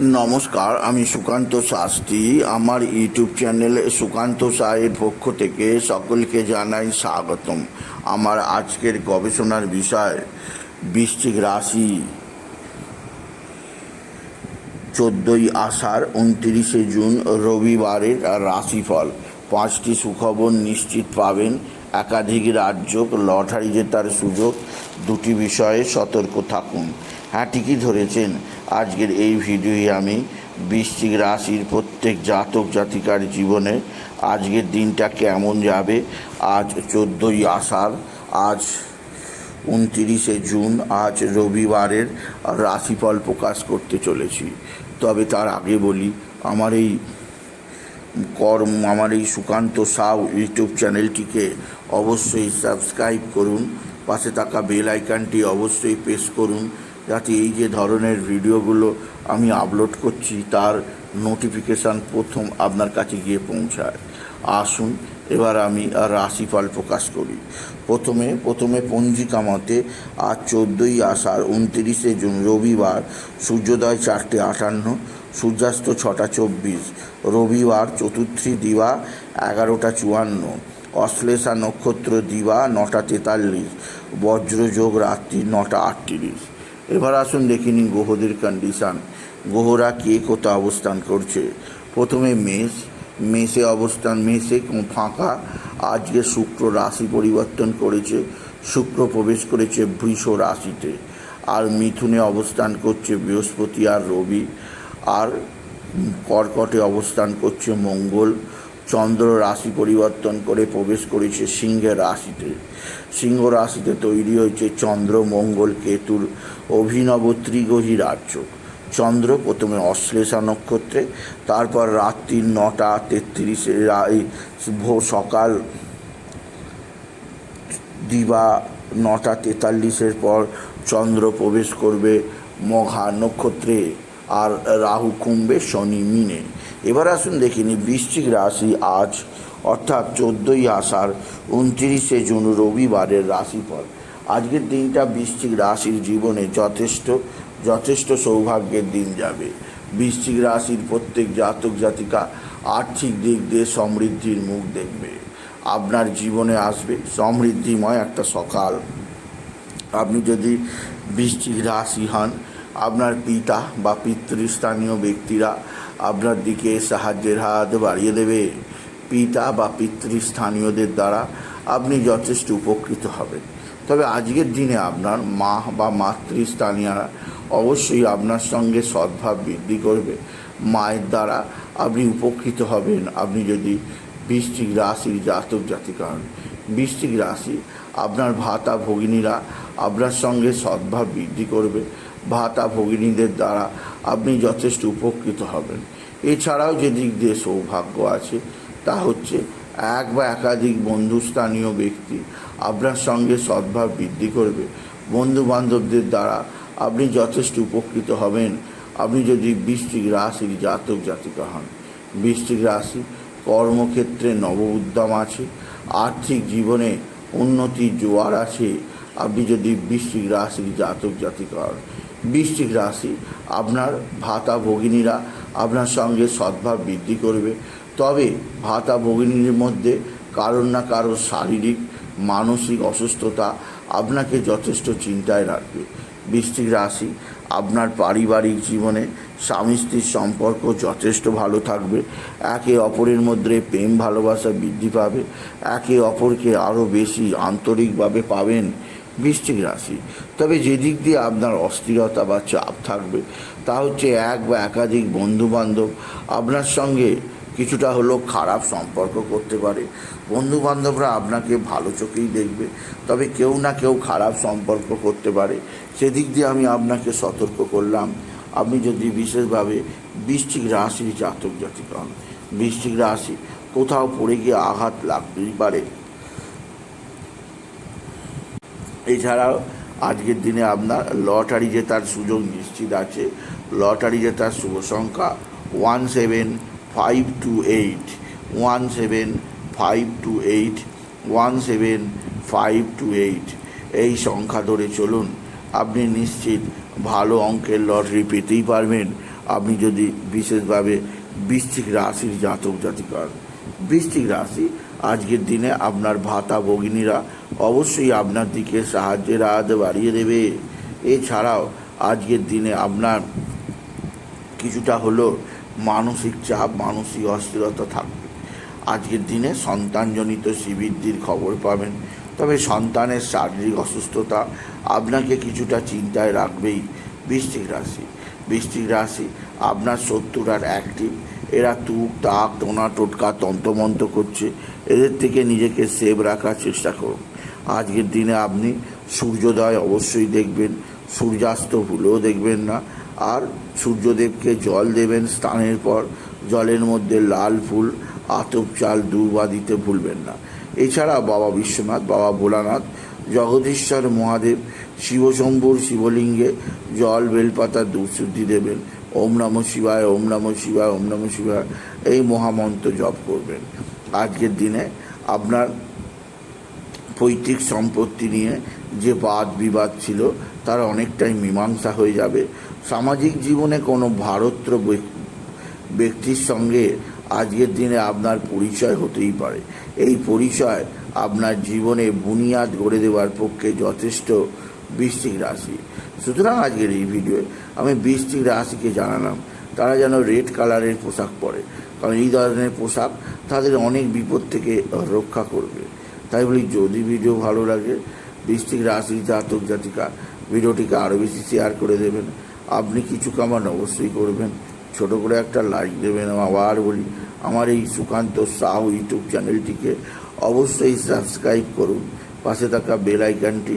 নমস্কার, আমি সুকান্ত শাস্ত্রী। আমার ইউটিউব চ্যানেল সুকান্ত সাহের পক্ষ থেকে সকলকে জানাই স্বাগতম। আমার আজকের গবেষণার বিষয়, বৃশ্চিক রাশি। চোদ্দোই আষাঢ়, উনত্রিশে জুন, রবিবারের রাশিফল। পাঁচটি সুখবর নিশ্চিত পাবেন। একাধিক রাজ্য লটারি জেতার সুযোগ। দুটি বিষয়ে সতর্ক থাকুন। হ্যাঁ ঠিকই ধরেছেন। আজকের এই ভিডিওয়ে আমি বৃশ্চিক রাশির প্রত্যেক জাতক জাতিকার জীবনে আজকের দিনটা কেমন যাবে? আজ চোদ্দোই আষাঢ়, আজ উনতিরিশে জুন, আজ রবিবারের রাশিফল প্রকাশ করতে চলেছি। তবে তার আগে বলি, আমার এই কর্ম, আমার এই সুকান্ত সাউ ইউটিউব চ্যানেলটিকে অবশ্যই সাবস্ক্রাইব করুন, পাশে থাকা বেল আইকনটি অবশ্যই প্রেস করুন যাতে এই যে ধরনের ভিডিওগুলো আমি আপলোড করছি, তার নোটিফিকেশান প্রথম আপনার কাছে গিয়ে পৌঁছায়। আসুন, এবার আমি রাশিফল প্রকাশ করি। প্রথমে প্রথমে পঞ্জিকা মতে আজ চোদ্দোই আষাঢ় উনত্রিশে জুন রবিবার, সূর্যোদয় চারটে আটান্ন, সূর্যাস্ত ছটা চব্বিশ, রবিবার চতুর্থী দিবা এগারোটা চুয়ান্ন, অশ্লেষা নক্ষত্র দিবা নটা তেতাল্লিশ, বজ্রযোগ রাত্রি নটা আটত্রিশ। এবার আসুন দেখে নিন গ্রহদের কন্ডিশান গ্রহরা কে কোথায় অবস্থান করছে? প্রথমে মেষ। মেষে অবস্থান, মেষে ফাঁকা। আজকে শুক্র রাশি পরিবর্তন করেছে। শুক্র প্রবেশ করেছে বৃষ রাশিতে। আর মিথুনে অবস্থান করছে বৃহস্পতি আর রবি। আর কর্কটে অবস্থান করছে মঙ্গল। চন্দ্র রাশি পরিবর্তন করে প্রবেশ করেছে সিংহের রাশিতে। সিংহ রাশিতে তৈরি হয়েছে চন্দ্র, মঙ্গল, কেতুর অভিনব ত্রিগহী রাজ্য। চন্দ্র প্রথমে অশ্লেষা নক্ষত্রে, তারপর রাত্রি নটা তেত্রিশে সকাল দিবা নটা তেতাল্লিশের পর চন্দ্র প্রবেশ করবে মঘা নক্ষত্রে। আর রাহু কুম্ভে শনি মিনে। এবার আসুন দেখিনি বৃশ্চিক রাশি আজ, অর্থাৎ চোদ্দোই আষাঢ়, উনত্রিশে জুন, রবিবারের রাশিফল। আজকের দিনটা বৃশ্চিক রাশির জীবনে যথেষ্ট যথেষ্ট সৌভাগ্যের দিন যাবে। বৃশ্চিক রাশির প্রত্যেক জাতক জাতিকা আর্থিক দিক দিয়ে সমৃদ্ধির মুখ দেখবে। আপনার জীবনে আসবে সমৃদ্ধিময় একটা সকাল। আপনি যদি বৃশ্চিক রাশি হন আপনার পিতা বা পিতৃস্থানীয় ব্যক্তিরা আপনার দিকে সাহায্যের হাত বাড়িয়ে দেবে। পিতা বা পিতৃস্থানীয়দের দ্বারা আপনি যথেষ্ট উপকৃত হবেন। তবে আজকের দিনে আপনার মা বা মাতৃস্থানীয়রা অবশ্যই আপনার সঙ্গে সদ্ভাব বৃদ্ধি করবে। মায়ের দ্বারা আপনি উপকৃত হবেন। আপনি যদি বৃষ্টিক রাশির জাতক জাতিকা হন, বৃশ্চিক রাশি আপনার ভাতা ভগিনীরা আপনার সঙ্গে সদ্ভাব বৃদ্ধি করবে। ভাতা ভগিনীদের দ্বারা আপনি যথেষ্ট উপকৃত হবেন। এছাড়াও যে দিক দিয়ে সৌভাগ্য আছে, তা হচ্ছে এক বা একাধিক বন্ধুস্থানীয় ব্যক্তি আপনার সঙ্গে সদ্ভাব বৃদ্ধি করবে। বন্ধু বান্ধবদের দ্বারা আপনি যথেষ্ট উপকৃত হবেন। আপনি যদি বৃশ্চিক রাশির জাতক জাতিকা হন। বৃশ্চিক রাশি কর্মক্ষেত্রে নব উদ্যম আছে, আর্থিক জীবনে উন্নতির জোয়ার আছে। আপনি যদি বৃশ্চিক রাশির জাতক জাতিকা হন বৃশ্চিক রাশি। আপনার ভাতা ভগিনীরা আপনার সঙ্গে সদ্ভাব বৃদ্ধি করবে। তবে ভাতা ভগিনীর মধ্যে কারোর না কারোর শারীরিক, মানসিক অসুস্থতা আপনাকে যথেষ্ট চিন্তায় রাখবে। বৃষ্টিক রাশি, আপনার পারিবারিক জীবনে স্বামী স্ত্রীর সম্পর্ক যথেষ্ট ভালো থাকবে। একে অপরের মধ্যে প্রেম ভালোবাসা বৃদ্ধি পাবে। একে অপরকে আরও বেশি আন্তরিকভাবে পাবেন বৃশ্চিক রাশি। তবে যেদিক দিয়ে আপনার অস্থিরতা বা চাপ থাকবে, তা হচ্ছে এক বা একাধিক বন্ধুবান্ধব আপনার সঙ্গে কিছুটা হলেও খারাপ সম্পর্ক করতে পারে। বন্ধু বান্ধবরা আপনাকে ভালো চোখেই দেখবে, তবে কেউ না কেউ খারাপ সম্পর্ক করতে পারে। সেদিক দিয়ে আমি আপনাকে সতর্ক করলাম, আপনি যদি বিশেষভাবে বৃশ্চিক রাশির জাতক জাতিকা হন। রাশি কোথাও পড়ে গিয়ে আঘাত লাগতেই পারে। এছাড়াও আজকের দিনে আপনার লটারি জেতার সুযোগ নিশ্চিত আছে। লটারি জেতার শুভ সংখ্যা one seven five two eight one seven five two eight one seven five two eight এই সংখ্যা ধরে চলুন, আপনি নিশ্চিত ভালো অঙ্কের লটারি পেতেই পারবেন। আপনি যদি বিশেষভাবে বৃশ্চিক রাশির জাতক জাতিকার, বৃশ্চিক রাশি আজকের দিনে আপনার ভাতা ভগিনীরা অবশ্যই আপনার দিকে সাহায্যের হাত বাড়িয়ে দেবে। এছাড়াও আজকের দিনে আপনার কিছুটা হলো মানসিক চাপ, মানসিক অস্থিরতা থাকবে। আজকের দিনে সন্তানজনিত শ্রীবৃদ্ধির খবর পাবেন। তবে সন্তানের শারীরিক অসুস্থতা আপনাকে কিছুটা চিন্তায় রাখবেই। বৃশ্চিক রাশি বৃশ্চিক রাশি আপনার শত্রুরার অ্যাক্টিভ এরা তুক, তাক টোনা টোটকা, তন্ত্রমন্ত্র করছে। এদের থেকে নিজেকে সেভ রাখার চেষ্টা করুন। আজকের দিনে আপনি সূর্যোদয় অবশ্যই দেখবেন, সূর্যাস্ত ভুলেও দেখবেন না। আর সূর্যদেবকে জল দেবেন স্নানের পর, জলের মধ্যে লাল ফুল, আতপ চাল, দুর্বা দিতে ভুলবেন না। এছাড়া বাবা বিশ্বনাথ, বাবা ভোলানাথ, জগদীশ্বর মহাদেব, শিবশম্ভুর শিবলিঙ্গে জল, বেলপাতা দুঃশুদ্ধি দেবেন। ওম নম শিবায়, ওম নম শিবায়, ওম নম শিবায়। এই মহামন্ত্র জপ করবেন। আজকের দিনে আপনার পৈতৃক সম্পত্তি নিয়ে যে বাদ বিবাদ ছিল, তার অনেকটাই মীমাংসা হয়ে যাবে। সামাজিক জীবনে কোনো ভারত্র ব্যক- ব্যক্তির সঙ্গে আজকের দিনে আপনার পরিচয় হতেই পারে। এই পরিচয় আপনার জীবনে বুনিয়াদ গড়ে দেওয়ার পক্ষে যথেষ্ট বৃশ্চিক রাশি। সুতরাং আজকের এই ভিডিওয়ে আমি বৃশ্চিক রাশিকে জানালাম। তারা যেন রেড কালারের পোশাক পরে। কারণ এই ধরনের পোশাক তাদের অনেক বিপদ থেকে রক্ষা করবে। তাই বলি, যদি ভিডিও ভালো লাগে বৃষ্টিক রাশি জাতক জাতিকা ভিডিওটিকে আরও বেশি শেয়ার করে দেবেন। আপনি কিছু কামান অবশ্যই করবেন। ছোট করে একটা লাইক দেবেন আবার বলি, আমার এই সুকান্ত সাহু ইউটিউব চ্যানেলটিকে অবশ্যই সাবস্ক্রাইব করুন। পাশে থাকা বেল আইকনটি